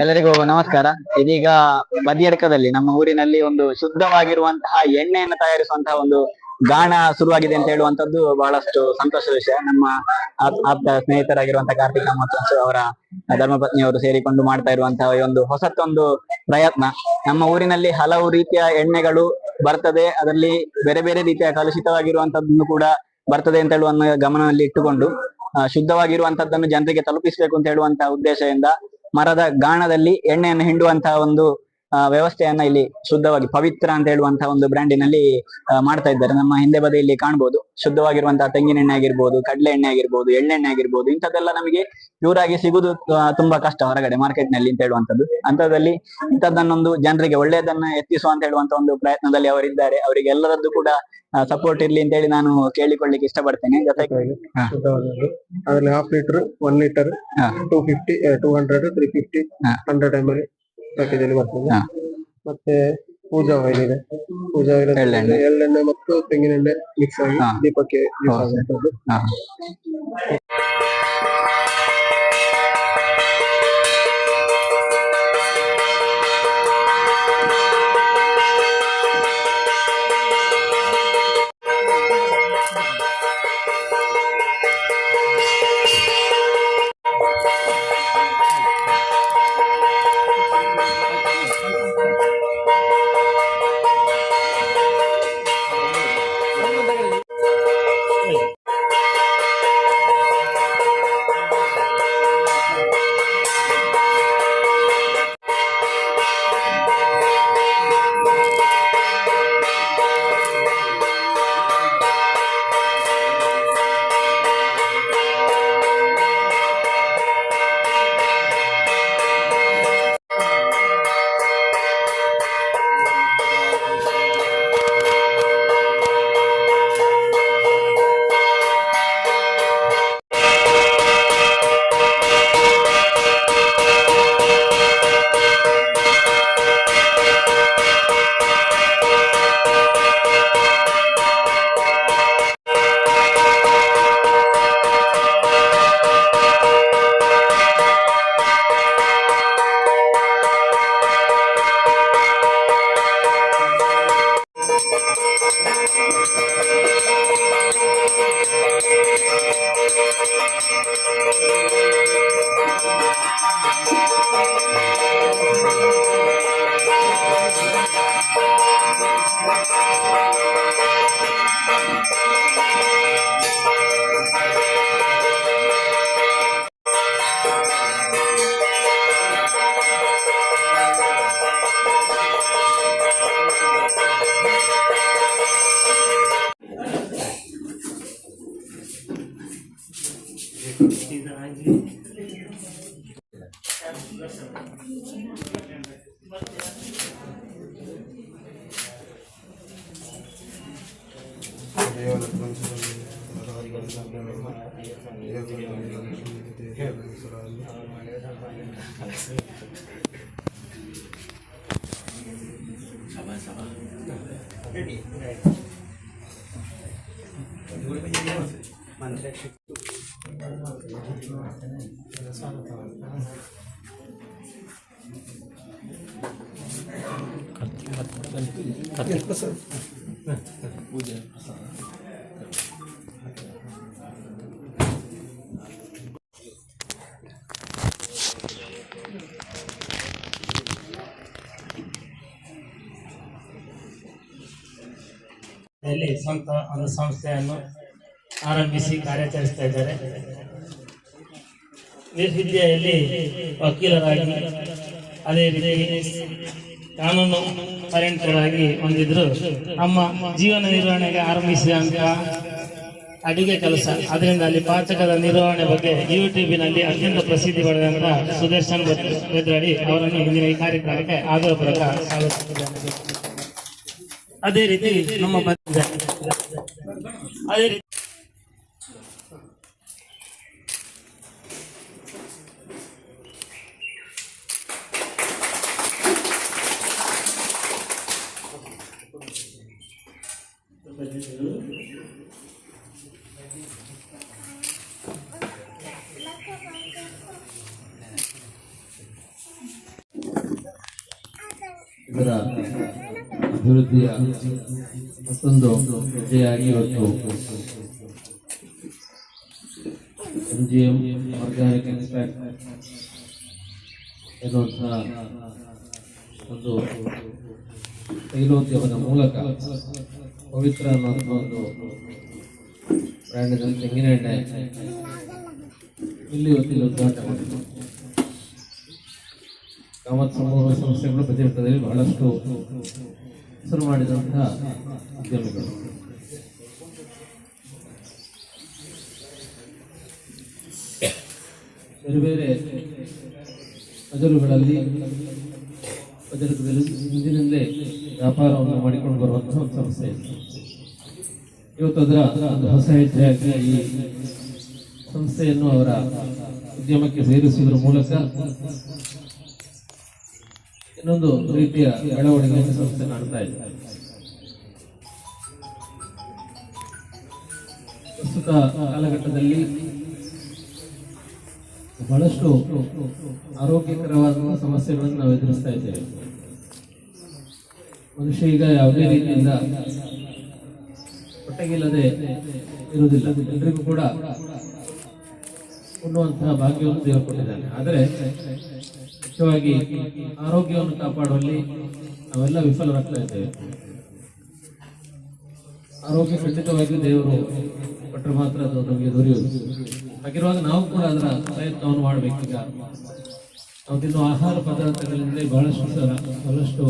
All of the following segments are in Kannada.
ಎಲ್ಲರಿಗೂ ನಮಸ್ಕಾರ. ಇದೀಗ ಬದಿಯಡ್ಕದಲ್ಲಿ ನಮ್ಮ ಊರಿನಲ್ಲಿ ಒಂದು ಶುದ್ಧವಾಗಿರುವಂತಹ ಎಣ್ಣೆಯನ್ನು ತಯಾರಿಸುವಂತಹ ಒಂದು ಗಾಣ ಶುರುವಾಗಿದೆ ಅಂತ ಹೇಳುವಂತದ್ದು ಬಹಳಷ್ಟು ಸಂತೋಷದ ವಿಷಯ. ನಮ್ಮ ಆಪ್- ಆಪ್ತ ಸ್ನೇಹಿತರಾಗಿರುವಂತಹ ಕಾರ್ತಿಕ ಮತ್ತು ಅವರ ಧರ್ಮಪತ್ನಿಯವರು ಸೇರಿಕೊಂಡು ಮಾಡ್ತಾ ಇರುವಂತಹ ಒಂದು ಹೊಸತೊಂದು ಪ್ರಯತ್ನ. ನಮ್ಮ ಊರಿನಲ್ಲಿ ಹಲವು ರೀತಿಯ ಎಣ್ಣೆಗಳು ಬರ್ತದೆ. ಅದರಲ್ಲಿ ಬೇರೆ ಬೇರೆ ರೀತಿಯ ಕಲುಷಿತವಾಗಿರುವಂತದ್ದನ್ನು ಕೂಡ ಬರ್ತದೆ ಅಂತ ಹೇಳುವ ಗಮನದಲ್ಲಿ ಇಟ್ಟುಕೊಂಡು ಶುದ್ಧವಾಗಿರುವಂತದ್ದನ್ನು ಜನರಿಗೆ ತಲುಪಿಸಬೇಕು ಅಂತ ಹೇಳುವಂತಹ ಉದ್ದೇಶದಿಂದ ಮರದ ಗಾಣದಲ್ಲಿ ಎಣ್ಣೆಯನ್ನು ಹಿಂಡುವಂತಹ ಒಂದು ವ್ಯವಸ್ಥೆಯನ್ನ ಇಲ್ಲಿ ಶುದ್ಧವಾಗಿ ಪವಿತ್ರ ಅಂತ ಹೇಳುವಂತಹ ಒಂದು ಬ್ರ್ಯಾಂಡಿನಲ್ಲಿ ಮಾಡ್ತಾ ಇದ್ದಾರೆ. ನಮ್ಮ ಹಿಂದೆ ಬದಿಯಲ್ಲಿ ಕಾಣ್ಬೋದು. ಶುದ್ಧವಾಗಿರುವಂತಹ ತೆಂಗಿನ ಎಣ್ಣೆ ಆಗಿರ್ಬೋದು ಕಡಲೆ ಎಣ್ಣೆ ಆಗಿರ್ಬೋದು ಎಳ್ಳೆಣ್ಣೆ ಆಗಿರ್ಬೋದು ಇಂಥದ್ದೆಲ್ಲ ನಮಗೆ ಪ್ಯೂರ್ ಆಗಿ ಸಿಗುದು ತುಂಬಾ ಕಷ್ಟ ಹೊರಗಡೆ ಮಾರ್ಕೆಟ್ನಲ್ಲಿ ಅಂತ ಹೇಳುವಂತದ್ದು ಅಂತದ್ರಲ್ಲಿ ಇಂಥದ್ದನ್ನೊಂದು ಜನರಿಗೆ ಒಳ್ಳೆಯದನ್ನ ಎತ್ತಿಸುವ ಅಂತ ಹೇಳುವಂತ ಒಂದು ಪ್ರಯತ್ನದಲ್ಲಿ ಅವರಿದ್ದಾರೆ. ಅವರಿಗೆ ಎಲ್ಲರದ್ದು ಕೂಡ ಸಪೋರ್ಟ್ ಇರ್ಲಿ ಅಂತ ಹೇಳಿ ನಾನು ಕೇಳಿಕೊಳ್ಳಿಕ್ಕೆ ಇಷ್ಟಪಡ್ತೇನೆ. ಜೊತೆಗೆ ಅದರಲ್ಲಿ half litre one litre. Two fifty two hundred three fifty hundred M L package ಅಲ್ಲಿ ಬರ್ತದೆ ಹಾ. ಮತ್ತೆ ಪೂಜಾ ಆಯಿಲ್ ಇದೆ ಪೂಜಾ ಆಯಿಲ್ ಎಳ್ಳೆಣ್ಣೆ. ಎಳ್ಳೆಣ್ಣೆ ಮತ್ತು ತೆಂಗಿನೆಣ್ಣೆ ಮಿಕ್ಸ್ ಆಗಿ ಹಾ. ದೀಪಕ್ಕೆ use sabar sabar mantra kartik kartik kartik ಯಲ್ಲಿ ಸ್ವಂತ ಒಂದು ಸಂಸ್ಥೆಯನ್ನು ಆರಂಭಿಸಿ ಕಾರ್ಯಾಚರಿಸ್ತಾ ಇದ್ದಾರೆ. ವಿದ್ಯೆಯಲ್ಲಿ ವಕೀಲರಾಗಿ ಅದೇ ರೀತಿ ಕಾನೂನು ಪರಿಣಿತರಾಗಿ ಹೊಂದಿದ್ರು. ನಮ್ಮ ಜೀವನ ನಿರ್ವಹಣೆಗೆ ಆರಂಭಿಸಿದಂತಹ ಅಡುಗೆ ಕೆಲಸ, ಅದರಿಂದ ಅಲ್ಲಿ ಪಾಚಕದ ನಿರ್ವಹಣೆ ಬಗ್ಗೆ ಯೂಟ್ಯೂಬಿನಲ್ಲಿ ಅತ್ಯಂತ ಪ್ರಸಿದ್ಧಿ ಪಡೆದಂತಹ ಸುದರ್ಶನ್ ಬೆದ್ರಡಿ ಅವರನ್ನು ಇಂದಿನ ಈ ಕಾರ್ಯಕ್ರಮಕ್ಕೆ ಆದರಪೂರ್ವಕ ಸ್ವಾಗತಿಸಿದ್ದೇನೆ ಅದೇ ರೀತಿ ನಮ್ಮ ಅದೇ ರೀತಿ ಇದರ ಅಭಿವೃದ್ಧಿಯ ಮತ್ತೊಂದು ಹೆಜ್ಜೆಯಾಗಿ ಇವತ್ತು M G M organic extract ಎನ್ನುವಂತಹ ಒಂದು ತೈಲೋದ್ಯಮದ ಮೂಲಕ ಪವಿತ್ರ ಅನ್ನುವಂಥ ಒಂದು ಬ್ರ್ಯಾಂಡಿನ ತೆಂಗಿನ ಎಣ್ಣೆ ಇಲ್ಲಿ ಇವತ್ತಿಲ್ಲಿ ಉದ್ಘಾಟನೆ ಮಾಡಿದ್ರು. ಕಾಮತ್ ಸಮೂಹ ಸಂಸ್ಥೆಗಳು ಪ್ರತಿಭಟನೆಯಲ್ಲಿ ಬಹಳಷ್ಟು ಹೆಸರು ಮಾಡಿದಂತಹ ಉದ್ಯಮಿಗಳು ಬೇರೆ ಬೇರೆ ಮಜರುಗಳಲ್ಲಿ ಮಜರಕದಲ್ಲಿ ಹಿಂದಿನಿಂದಲೇ ವ್ಯಾಪಾರವನ್ನು ಮಾಡಿಕೊಂಡು ಬರುವಂತಹ ಒಂದು ಸಂಸ್ಥೆ. ಇವತ್ತು ಅದರ ಒಂದು ಹೊಸ ಹೆಜ್ಜೆಯಾಗಿ ಈ ಸಂಸ್ಥೆಯನ್ನು ಅವರ ಉದ್ಯಮಕ್ಕೆ ಸೇರಿಸುವುದರ ಮೂಲಕ ಇನ್ನೊಂದು ರೀತಿಯ ಬೆಳವಣಿಗೆ ಸಂಸ್ಥೆ ಮಾಡ್ತಾ ಇದೆ. ಪ್ರಸ್ತುತ ಕಾಲಘಟ್ಟದಲ್ಲಿ ಬಹಳಷ್ಟು ಆರೋಗ್ಯಕರವಾದ ಸಮಸ್ಯೆಗಳನ್ನು ನಾವು ಎದುರಿಸ್ತಾ ಇದ್ದೇವೆ. ಮನುಷ್ಯ ಈಗ ಯಾವುದೇ ರೀತಿಯಿಂದ ಹೊಟ್ಟೆಗಿಲ್ಲದೆ ಇರುವುದಿಲ್ಲ. ಎಲ್ರಿಗೂ ಕೂಡ ಉಣ್ಣುವಂತಹ ಭಾಗ್ಯವನ್ನು ದೇವರು ಕೊಟ್ಟಿದ್ದಾನೆ ಆದರೆ ಮುಖ್ಯವಾಗಿ ಆರೋಗ್ಯವನ್ನು ಕಾಪಾಡುವಲ್ಲಿ ನಾವೆಲ್ಲ ವಿಫಲರಾಗ್ತಾ ಇದ್ದೇವೆ. ಆರೋಗ್ಯ ಖಂಡಿತವಾಗಿಯೂ ದೇವರು ಕೊಟ್ಟರೆ ಮಾತ್ರ ಅದು ನಮಗೆ ದೊರೆಯುವುದು. ಹಾಗಿರುವಾಗ ನಾವು ಕೂಡ ಅದರ ಪ್ರಯತ್ನವನ್ನು ಮಾಡಬೇಕೀಗ. ನಾವು ತಿನ್ನುವ ಆಹಾರ ಪದಾರ್ಥಗಳಿಂದ ಬಹಳಷ್ಟು ಸಲ, ಬಹಳಷ್ಟು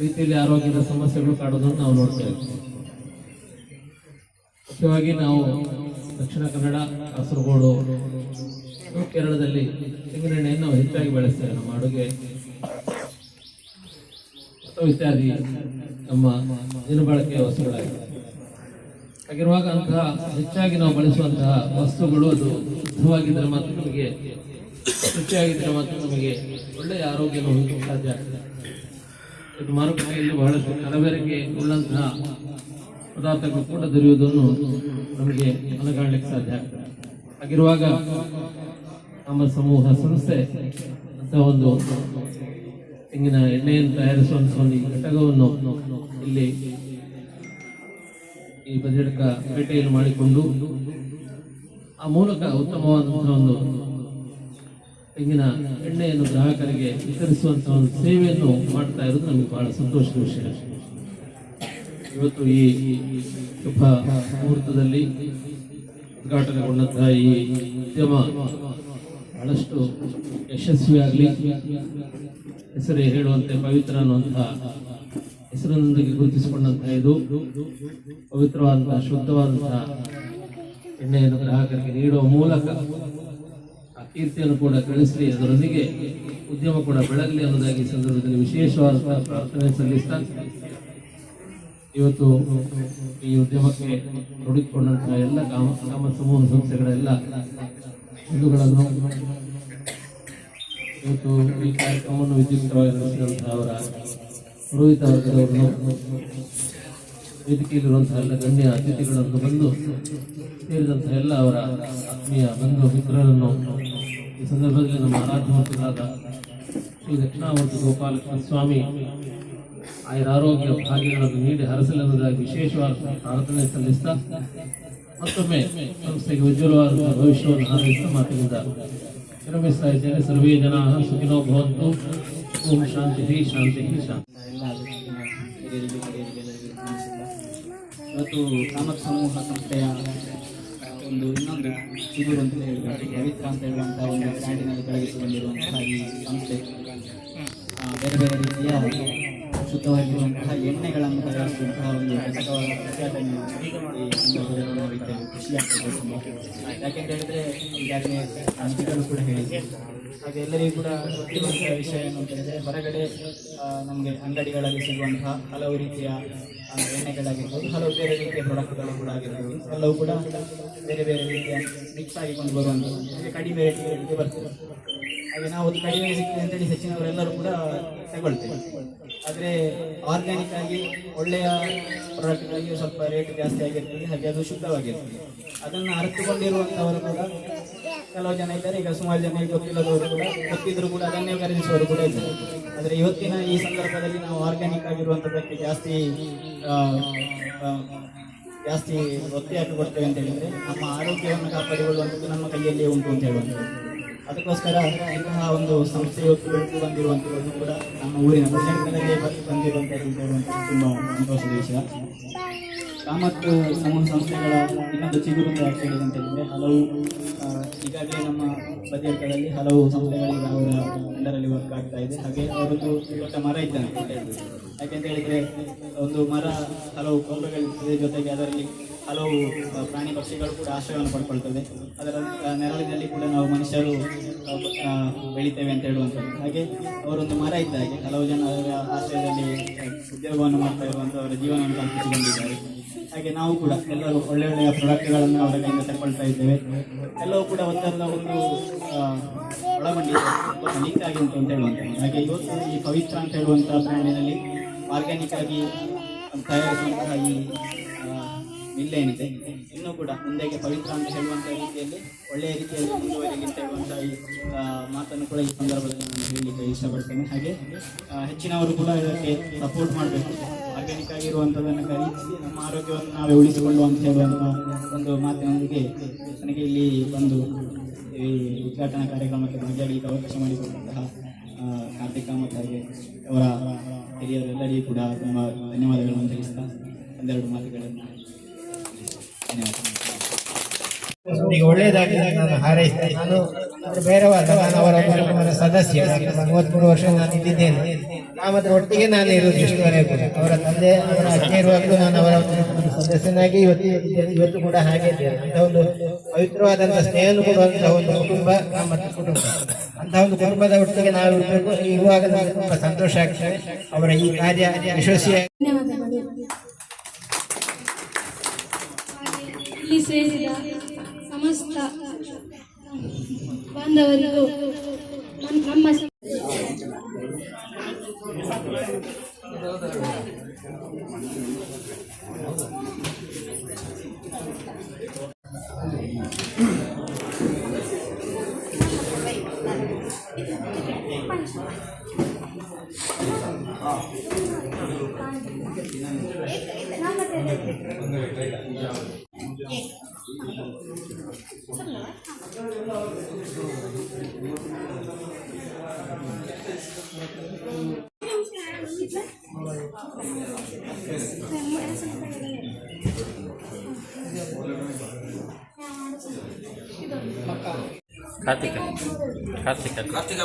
ರೀತಿಯಲ್ಲಿ ಆರೋಗ್ಯದ ಸಮಸ್ಯೆಗಳು ಕಾಡೋದನ್ನು ನಾವು ನೋಡ್ತೇವೆ ಮುಖ್ಯವಾಗಿ ನಾವು ದಕ್ಷಿಣ ಕನ್ನಡ, ಕಾಸರಗೋಡು ಕೇರಳದಲ್ಲಿ ತೆಂಗಿನೆಣ್ಣೆಯನ್ನು ಹೆಚ್ಚಾಗಿ ಬೆಳೆಸ್ತೇವೆ ನಮ್ಮ ಅಡುಗೆ ಇತ್ಯಾದಿ ನಮ್ಮ ದಿನಬಳಕೆಯ ವಸ್ತುಗಳಾಗಿವೆ. ಹಾಗಿರುವಾಗ ಅಂತಹ ಹೆಚ್ಚಾಗಿ ನಾವು ಬಳಸುವಂತಹ ವಸ್ತುಗಳು ಅದು ಶುದ್ಧವಾಗಿದ್ದರೆ ಮಾತ್ರ ನಮಗೆ ಶುಚಿಯಾಗಿದ್ದರೆ ಮಾತ್ರ ನಮಗೆ ಒಳ್ಳೆಯ ಆರೋಗ್ಯ ಹೊಂದಲಿಕ್ಕೆ ಸಾಧ್ಯ ಆಗ್ತದೆ. ಇದು ಮಾರುಕಟ್ಟೆಯಲ್ಲಿ ಬಹಳಷ್ಟು ಕಲಬೆರಕೆ ಉಳ್ಳಂತಹ ಪದಾರ್ಥಗಳು ಕೂಡ ದೊರೆಯುವುದನ್ನು ನಮಗೆ ಮನಗಾಣಲಿಕ್ಕೆ ಸಾಧ್ಯ ಆಗ್ತದೆ. ಹಾಗಿರುವಾಗ ನಮ್ಮ ಸಮೂಹ ಸಂಸ್ಥೆ ಅಂತ ಒಂದು ತೆಂಗಿನ ಎಣ್ಣೆಯನ್ನು ತಯಾರಿಸುವಂತಹ ಒಂದು ಘಟಕವನ್ನು ಇಲ್ಲಿ ಈ ಬದಿಯಡ್ಕ ಪೇಟೆಯಲ್ಲಿ ಮಾಡಿಕೊಂಡು ಆ ಮೂಲಕ ಉತ್ತಮವಾದಂತಹ ಒಂದು ತೆಂಗಿನ ಎಣ್ಣೆಯನ್ನು ಗ್ರಾಹಕರಿಗೆ ವಿತರಿಸುವಂತಹ ಒಂದು ಸೇವೆಯನ್ನು ಮಾಡ್ತಾ ಇರೋದು ನಮಗೆ ಬಹಳ ಸಂತೋಷದ ವಿಷಯ. ಇವತ್ತು ಈ ಶುಭ ಮುಹೂರ್ತದಲ್ಲಿ ಉದ್ಘಾಟನೆಗೊಂಡಂತಹ ಈ ಉದ್ಯಮ ಬಹಳಷ್ಟು ಯಶಸ್ವಿಯಾಗಲಿ, ಹೆಸರೇ ಹೇಳುವಂತೆ ಪವಿತ್ರ ಅನ್ನುವಂತಹ ಹೆಸರಿನೊಂದಿಗೆ ಗುರುತಿಸಿಕೊಂಡಂತಹ ಇದು ಪವಿತ್ರವಾದಂತಹ, ಶುದ್ಧವಾದಂತಹ ಎಣ್ಣೆಯನ್ನು ಗ್ರಾಹಕರಿಗೆ ನೀಡುವ ಮೂಲಕ ಆ ಕೀರ್ತಿಯನ್ನು ಕೂಡ ಗಳಿಸಲಿ ಅದರೊಂದಿಗೆ ಉದ್ಯಮ ಕೂಡ ಬೆಳಗಲಿ ಅನ್ನೋದಾಗಿ ಸಂದರ್ಭದಲ್ಲಿ ವಿಶೇಷವಾದಂತಹ ಪ್ರಾರ್ಥನೆ ಸಲ್ಲಿಸ್ತಾ ಇವತ್ತು ಈ ಉದ್ಯಮಕ್ಕೆ ತೊಡಗಿಕೊಂಡಂತಹ ಎಲ್ಲ ಗ್ರಾಮ ಗ್ರಾಮ ಸಮೂಹ ಸಂಸ್ಥೆಗಳೆಲ್ಲ ಹಿಂದೂಗಳನ್ನು ಇವತ್ತು ಈ ಕಾರ್ಯಕ್ರಮವನ್ನು ವಿದ್ಯುಕ್ತವಾಗಿ ನಡೆಸಿದಂತಹ ಅವರ ಪುರೋಹಿತ ವರ್ಗದವರನ್ನು, ವೇದಿಕೆಯಲ್ಲಿರುವಂತಹ ಎಲ್ಲ ಗಣ್ಯ ಅತಿಥಿಗಳನ್ನು ಬಂದು ಸೇರಿದಂತಹ ಎಲ್ಲ ಅವರ ಆತ್ಮೀಯ ಬಂಧು ಮಿತ್ರರನ್ನು ಈ ಸಂದರ್ಭದಲ್ಲಿ ನಮ್ಮ ಆರಾಧ್ಯ ಶ್ರೀ ದಕ್ಷಿಣಾಮೂರ್ತಿ ಗೋಪಾಲಕೃಷ್ಣ ಸ್ವಾಮಿ ಆಯುರ ಆರೋಗ್ಯ ಭಾಗ್ಯಗಳನ್ನು ನೀಡಿ ಹರಸಲೆಂಬುದಾಗಿ ವಿಶೇಷವಾದ ಪ್ರಾರ್ಥನೆ ಸಲ್ಲಿಸ್ತಾ ಮತ್ತೊಮ್ಮೆ ಸಂಸ್ಥೆಗೆ ಉಜ್ವಲವಾದ ಭವಿಷ್ಯವನ್ನು ಹಾರೈಸ್ತಾ ಮಾತಿನಿಂದ. ವಿರಮಿಸ್ತಾ ಇದ್ದೇನೆ ಸರ್ವೇ ಜನ, ಸುಖಿನೋ ಭವಂತು. ಓಂ ಶಾಂತಿ ಶಾಂತಿ ಶಾಂತಿ ಇವತ್ತು ಕಾಮತ್ ಸಮೂಹ ಸಂಸ್ಥೆಯ ಒಂದು ಇನ್ನೊಂದು ಚಿಗುರು ಅಂತ ಹೇಳಬೇಕು ಪವಿತ್ರ ಅಂತ ಹೇಳುವಂತಹ ಒಂದು ಬ್ರ್ಯಾಂಡಿನಲ್ಲಿ ತೊಡಗಿಸಿಕೊಂಡಿರುವಂತಹ ಈ ಸಂಸ್ಥೆ. ಬೇರೆ ಬೇರೆ ರೀತಿಯ ಶುದ್ಧವಾಗಿರುವಂತಹ ಎಣ್ಣೆಗಳನ್ನು ತಯಾರಿಸುವಂತಹ ಒಂದು ಖುಷಿಯಾಗ್ತದೆ ಈಗಾಗಲೇ ಕೂಡ ಹೇಳಿದೆ ಹಾಗೆ ಎಲ್ಲರಿಗೂ ಕೂಡ ಗೊತ್ತಿರುವಂತಹ ವಿಷಯ ಏನು ಅಂತ ಹೇಳಿದ್ರೆ, ಹೊರಗಡೆ ನಮಗೆ ಅಂಗಡಿಗಳಲ್ಲಿ ಸಿಗುವಂತಹ ಹಲವು ರೀತಿಯ ಎಣ್ಣೆಗಳಾಗಿರ್ಬೋದು, ಹಲವು ಬೇರೆ ರೀತಿಯ ಪ್ರಾಡಕ್ಟ್ಗಳು ಕೂಡ ಆಗಿರ್ಬೋದು. ಎಲ್ಲವೂ ಕೂಡ ಬೇರೆ ಬೇರೆ ರೀತಿಯ ಮಿಕ್ಸ್ ಆಗಿಕೊಂಡು ಬರುವಂಥದ್ದು. ಕಡಿಮೆ ರೇಟಿಗೆ ಬರ್ತದೆ. ಹಾಗೆ ನಾವು ಕಡಿಮೆ ಸಿಗ್ತದೆ ಅಂತೇಳಿ ಹೆಚ್ಚಿನವರೆಲ್ಲರೂ ಕೂಡ ತಗೊಳ್ತೇವೆ. ಆದರೆ ಆರ್ಗ್ಯಾನಿಕ್ ಆಗಿ ಒಳ್ಳೆಯ ಪ್ರಾಡಕ್ಟ್ಗಳಿಗೆ ಸ್ವಲ್ಪ ರೇಟ್ ಜಾಸ್ತಿ ಆಗಿರ್ತದೆ, ಹಾಗೆ ಅದು ಶುದ್ಧವಾಗಿರ್ತದೆ. ಅದನ್ನು ಅರಿತುಕೊಂಡಿರುವಂಥವರು ಕೂಡ ಕೆಲವು ಜನ ಇದ್ದಾರೆ, ಈಗ ಸುಮಾರು ಜನ ಗೊತ್ತಿಲ್ಲದವರು ಕೂಡ, ಗೊತ್ತಿದ್ರು ಕೂಡ ಅದನ್ನೇ ಖರೀದಿಸುವವರು ಕೂಡ ಇದ್ದಾರೆ. ಆದರೆ ಇವತ್ತಿನ ಈ ಸಂದರ್ಭದಲ್ಲಿ ನಾವು ಆರ್ಗ್ಯಾನಿಕ್ ಆಗಿರುವಂಥದ್ದಕ್ಕೆ ಜಾಸ್ತಿ ಜಾಸ್ತಿ ಒತ್ತು ಯಾಕೆ ಕೊಡ್ತೇವೆ ಅಂತ ಹೇಳಿದರೆ ನಮ್ಮ ಆರೋಗ್ಯವನ್ನು ಕಾಪಾಡಿಕೊಳ್ಳುವಂಥದ್ದು ನಮ್ಮ ಕೈಯಲ್ಲೇ ಉಂಟು ಅಂತ ಹೇಳುವಂಥದ್ದು. ಅದಕ್ಕೋಸ್ಕರ ಇಂತಹ ಒಂದು ಸಂಸ್ಥೆ ಇವತ್ತು ಬಂದಿರುವಂಥದ್ದು ಕೂಡ ನಮ್ಮ ಊರಿನ ಪ್ರಸಂಗದಲ್ಲೇ ಬಂದಿರುವಂಥದ್ದು ತುಂಬ ಸಂತೋಷದ ವಿಷಯ. ಕಾಮತ್ತು ಸಮೂಹ ಸಂಸ್ಥೆಗಳ ಇನ್ನೊಂದು ಚಿಗುರು ಯಾಕೆ ಹೇಳಿದೆ ಅಂತ ಹೇಳಿದ್ರೆ ಹಲವು ಈಗಾಗಲೇ ನಮ್ಮ ಪ್ರದೇಶಗಳಲ್ಲಿ ಹಲವು ಸಂಸ್ಥೆಗಳಿಗೆ ಅವರ ಎಲ್ಲರಲ್ಲಿ ವರ್ಕ್ ಆಗ್ತಾ ಇದೆ. ಹಾಗೆ ಅವರದ್ದು ದೊಡ್ಡ ಮರ ಇದ್ದಾನೆ ಯಾಕೆಂತ ಹೇಳಿದ್ರೆ, ಒಂದು ಮರ ಹಲವು ಕೊಂಬೆಗಳಿರ್ತದೆ ಜೊತೆಗೆ ಅದರಲ್ಲಿ ಹಲವು ಪ್ರಾಣಿ ಪಕ್ಷಿಗಳು ಕೂಡ ಆಶ್ರಯವನ್ನು ಪಡ್ಕೊಳ್ತದೆ ಅದರ ನೆರಳಿನಲ್ಲಿ ಕೂಡ ನಾವು ಮನುಷ್ಯರು ಬೆಳಿತೇವೆ ಅಂತ ಹೇಳುವಂಥದ್ದು. ಹಾಗೆ ಅವರೊಂದು ಮರ ಇದ್ದ ಹಾಗೆ ಹಲವು ಜನ ಅವರ ಆಶ್ರಯದಲ್ಲಿ ಉದ್ಯೋಗವನ್ನು ಮಾಡ್ತಾ ಇರುವಂಥ ಅವರ ಜೀವನವನ್ನು ಕಲ್ಪಿಸಿಕೊಂಡಿದ್ದಾರೆ. ಹಾಗೆ ನಾವು ಕೂಡ ಎಲ್ಲರೂ ಒಳ್ಳೆ ಒಳ್ಳೆಯ ಪ್ರಾಡಕ್ಟ್ಗಳನ್ನು ಅವರ ಕೈಯಿಂದ ತಗೊಳ್ತಾ ಇದ್ದೇವೆ. ಎಲ್ಲವೂ ಕೂಡ ಒಂದಲ್ಲ ಒಂದು ಒಳಗೊಂಡಿದೆ ಆಗಿ ಉಂಟು ಅಂತ ಹೇಳುವಂಥದ್ದು. ಹಾಗೆ ಇವತ್ತು ಈ ಪವಿತ್ರ ಅಂತ ಹೇಳುವಂಥ ಪ್ರಾಣಿನಲ್ಲಿ ಆರ್ಗ್ಯಾನಿಕ್ ಆಗಿ ತಯಾರಿಸುವಂತಹ ಈ ಏನಿದೆ. ಇನ್ನೂ ಕೂಡ ಮುಂದೆಗೆ ಪವಿತ್ರ ಅಂತ ಹೇಳುವಂಥ ರೀತಿಯಲ್ಲಿ ಒಳ್ಳೆಯ ರೀತಿಯಲ್ಲಿ ಮುಂದುವರೆಗೆ ಅಂತ ಈ ಮಾತನ್ನು ಕೂಡ ಈ ಸಂದರ್ಭದಲ್ಲಿ ನಾನು ಹೇಳಲಿಕ್ಕೆ ಇಷ್ಟಪಡ್ತೇನೆ. ಹಾಗೆ ಹೆಚ್ಚಿನವರು ಕೂಡ ಇದಕ್ಕೆ ಸಪೋರ್ಟ್ ಮಾಡಬೇಕು. ಆರ್ಗ್ಯಾನಿಕ್ ಆಗಿರುವಂಥದ್ದನ್ನು ಖರೀದಿಸಿ ನಮ್ಮ ಆರೋಗ್ಯವನ್ನು ನಾವೇ ಉಳಿಸಿಕೊಳ್ಳುವ ಅಂತ ಹೇಳುವಂಥ ಒಂದು ಮಾತಿನೊಂದಿಗೆ ನನಗೆ ಇಲ್ಲಿ ಬಂದು ಈ ಉದ್ಘಾಟನಾ ಕಾರ್ಯಕ್ರಮಕ್ಕೆ ಭಾಗಿಯಾಗಲಿಕ್ಕೆ ಅವಕಾಶ ಮಾಡಿಕೊಟ್ಟಂತಹ ಕಾರ್ತಿಕ್ ಮತ್ತು ಹಾಗೆ ಅವರ ಹಿರಿಯರೆಲ್ಲರಿಗೂ ಕೂಡ ತುಂಬ ಧನ್ಯವಾದಗಳನ್ನು ತಿಳಿಸ್ತಾ ಒಂದೆರಡು ಮಾತುಗಳನ್ನು ಈಗ ಒಳ್ಳೆಯದಾಗಿ ನಾನು ಹಾರೈಸ್ತೇನೆ ನಾನು ಬೇರೆವಾದ ನಾನು ಅವರ ಕುಟುಂಬದ ಸದಸ್ಯ. ಮೂವತ್ಮೂರು ವರ್ಷ ನಾನು ಇದ್ದಿದ್ದೇನೆ. ಅದರ ಒಟ್ಟಿಗೆ ನಾನು ಇರುವುದು ಇಷ್ಟವರೆಗೂ. ಅವರ ತಂದೆ, ಅವರ ಅಜ್ಜ ಇರುವಾಗಲೂ ನಾನು ಅವರ ಸದಸ್ಯನಾಗಿ ಇವತ್ತು ಇವತ್ತು ಕೂಡ ಹಾಗೆ ಇದ್ದೇನೆ. ಅಂತ ಒಂದು ಪವಿತ್ರವಾದಂತಹ ಸ್ನೇಹವನ್ನು ಕೊಡುವಂತಹ ಒಂದು ಕುಟುಂಬ ನಮ್ಮ ಕುಟುಂಬ. ಅಂತ ಒಂದು ಕುಟುಂಬದ ಒಟ್ಟಿಗೆ ನಾವು ಇರಬೇಕು. ಇರುವಾಗ ನಾನು ತುಂಬಾ ಸಂತೋಷ ಆಗ್ತದೆ. ಅವರ ಈ ಕಾರ್ಯ ಯಶಸ್ವಿಯಾಗಿ ಸೇರಿದ ಸಮಸ್ತ ಬಾಂಧವರಿಗೂ ನಮ್- ನಮ್ಮ Kartika Kartika Kartika